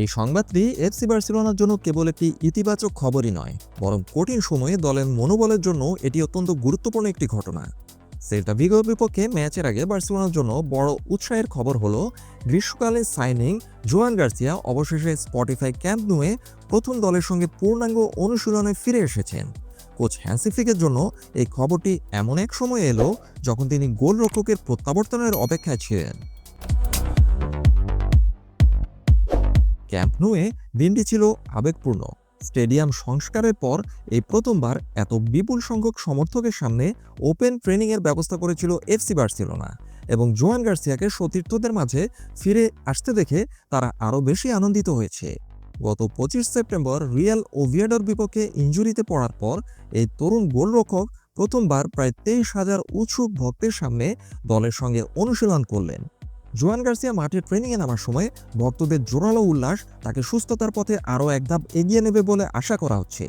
এই সংবাদটি এফসি বার্সেলোনার জন্য কেবল একটি ইতিবাচক খবরই নয়, বরং কঠিন সময়ে দলের মনোবলের জন্য এটি অত্যন্ত গুরুত্বপূর্ণ একটি ঘটনা। সেল্টা ভিগোর বিপক্ষে ম্যাচের আগে বার্সেলোনার জন্য বড় উৎসাহের খবর হলো, গ্রীষ্মকালে সাইনিং, জোয়ান গার্সিয়া অবশেষে স্পটিফাই ক্যাম্প নুয়ে প্রথম দলের সঙ্গে পূর্ণাঙ্গ অনুশীলনে ফিরে এসেছেন। কোচ হ্যান্সিফ্লিকের জন্য এই খবরটি এমন এক সময় এলো যখন তিনি গোলরক্ষকের প্রত্যাবর্তনের অপেক্ষায় ছিলেন। ক্যাম্প নুয়ে দিনটি ছিল আবেগপূর্ণ। স্টেডিয়াম সংস্কারের পর এই প্রথমবার এত বিপুল সংখ্যক সমর্থকের সামনে ওপেন ট্রেনিংয়ের ব্যবস্থা করেছিল এফসি বার্সেলোনা এবং জোয়ান গার্সিয়াকে সতীর্থদের মাঝে ফিরে আসতে দেখে তারা আরও বেশি আনন্দিত হয়েছে। গত পঁচিশ সেপ্টেম্বর রিয়াল ওভিয়াডোর বিপক্ষে ইঞ্জুরিতে পড়ার পর এই তরুণ গোলরক্ষক প্রথমবার প্রায় তেইশ হাজার উৎসুক ভক্তের সামনে দলের সঙ্গে অনুশীলন করলেন। জোয়ান গার্সিয়া মাঠে ট্রেনিংয়ে নামার সময় ভক্তদের জোরালো উল্লাস তাকে সুস্থতার পথে আরও এক ধাপ এগিয়ে নেবে বলে আশা করা হচ্ছে।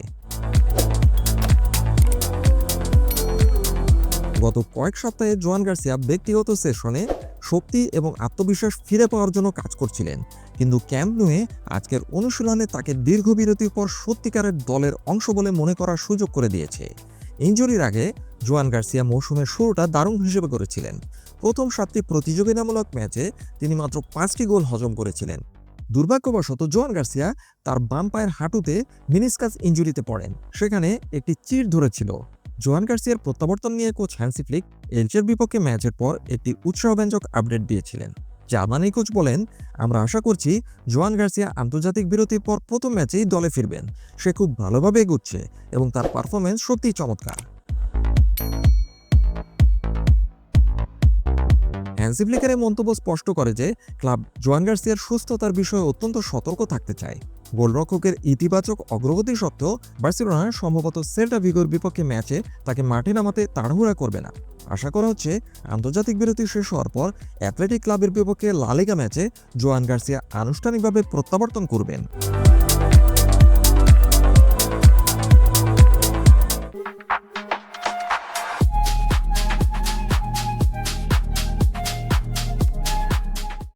গত কয়েক সপ্তাহে জোয়ান গার্সিয়া ব্যক্তিগত সেশনে শক্তি এবং আত্মবিশ্বাস ফিরে পাওয়ার জন্য কাজ করছিলেন। কিন্তু ক্যাম্প নুয়ে আজকের অনুশীলনে তাকে দীর্ঘ বিরতির পর সত্যিকারের দলের অংশ বলে মনে করার সুযোগ করে দিয়েছে। ইঞ্জুরির আগে জোয়ান গার্সিয়া মৌসুমের শুরুটা দারুণ হিসেবে করেছিলেন। প্রথম সাতটি প্রতিযোগিতামূলক ম্যাচে তিনি মাত্র পাঁচটি গোল হজম করেছিলেন। দুর্ভাগ্যবশত জোয়ান গার্সিয়া তার বাম পায়ের হাঁটুতে মিনিসকাস ইঞ্জুরিতে পড়েন। সেখানে একটি চির ধরেছিল। জোয়ান গার্সিয়ার প্রত্যাবর্তন নিয়ে কোচ হ্যান্সি ফ্লিক এলচের বিপক্ষে ম্যাচের পর একটি উৎসাহব্যঞ্জক আপডেট দিয়েছিলেন। জার্মানি কোচ বলেন, আমরা আশা করছি জোয়ান গার্সিয়া আন্তর্জাতিক বিরতির পর প্রথম ম্যাচেই দলে ফিরবেন। সে খুব ভালোভাবে এগুচ্ছে এবং তার পারফরমেন্স সত্যিই চমৎকার। হ্যান্সি ফ্লিকারের মন্তব্য স্পষ্ট করে যে, ক্লাব জোয়ান গার্সিয়ার সুস্থতার বিষয়ে অত্যন্ত সতর্ক থাকতে চায়। গোলরক্ষকের ইতিবাচক অগ্রগতি সত্ত্বেও বার্সেলোনা সম্ভবত সেল্টা ভিগোর বিপক্ষে ম্যাচে তাকে মাঠে নামাতে তাড়াহুড়া করবে না। আশা করা হচ্ছে আন্তর্জাতিক বিরতি শেষ হওয়ার পর অ্যাথলেটিক ক্লাবের বিপক্ষে লালিগা ম্যাচে জোয়ান গার্সিয়া আনুষ্ঠানিকভাবে প্রত্যাবর্তন করবেন।